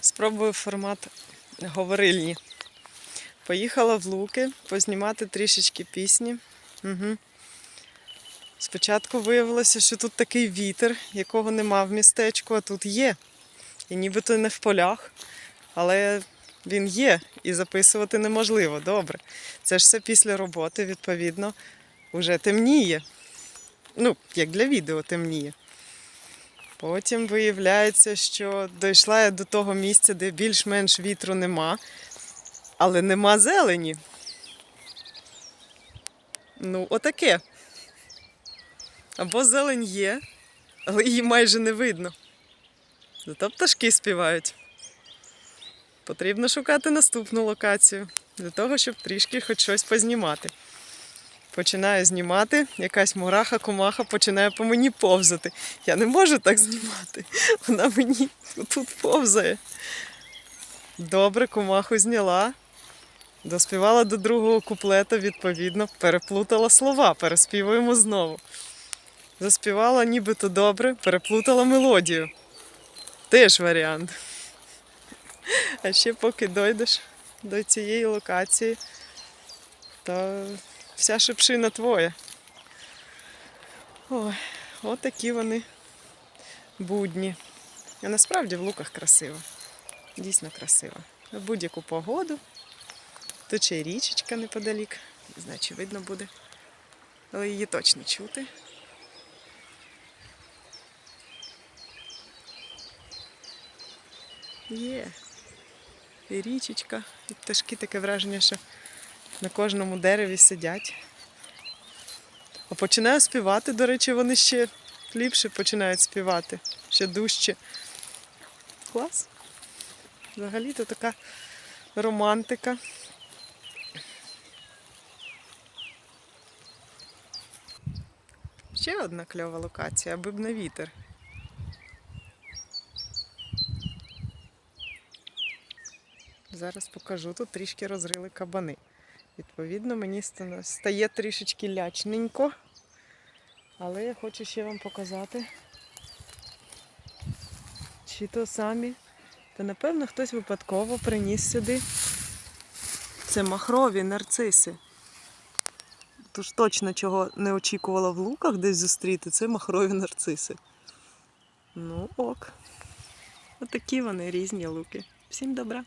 Спробую формат говорильні. Поїхала в Луки познімати трішечки пісні. Угу. Спочатку виявилося, що тут такий вітер, якого нема в містечку, а тут є. І нібито не в полях, але він є і записувати неможливо. Добре. Це ж все після роботи, відповідно, вже темніє. Ну, як для відео темніє. Потім виявляється, що дійшла я до того місця, де більш-менш вітру нема, але нема зелені. Ну, отаке. Або зелень є, але її майже не видно. Зато пташки співають. Потрібно шукати наступну локацію для того, щоб трішки хоч щось познімати. Починаю знімати, якась мураха, комаха починає по мені повзати. Я не можу так знімати. Вона мені тут повзає. Добре, комаху зняла. Доспівала до другого куплета, відповідно, переплутала слова, переспівуємо знову. Заспівала нібито добре, переплутала мелодію. Теж варіант. А ще поки дойдеш до цієї локації, то вся шипшина твоя. Ой, отакі вони будні. А насправді в луках красиво. Дійсно красиво. В будь-яку погоду. Тут ще й річечка неподалік. Не знаю, чи видно буде. Але її точно чути. Є. І річечка, і пташки таке враження, що на кожному дереві сидять. А починаю співати, до речі, вони ще ліпше починають співати, ще дужче. Клас. Взагалі-то така романтика. Ще одна кльова локація, аби б не вітер. Зараз покажу, тут трішки розрили кабани. Відповідно, мені стає трішечки лячненько. Але я хочу ще вам показати. Чи то самі. Та напевно хтось випадково приніс сюди. Це махрові нарциси. Тож точно чого не очікувала в луках десь зустріти, це махрові нарциси. Ну ок. Отакі вони різні луки. Всім добра.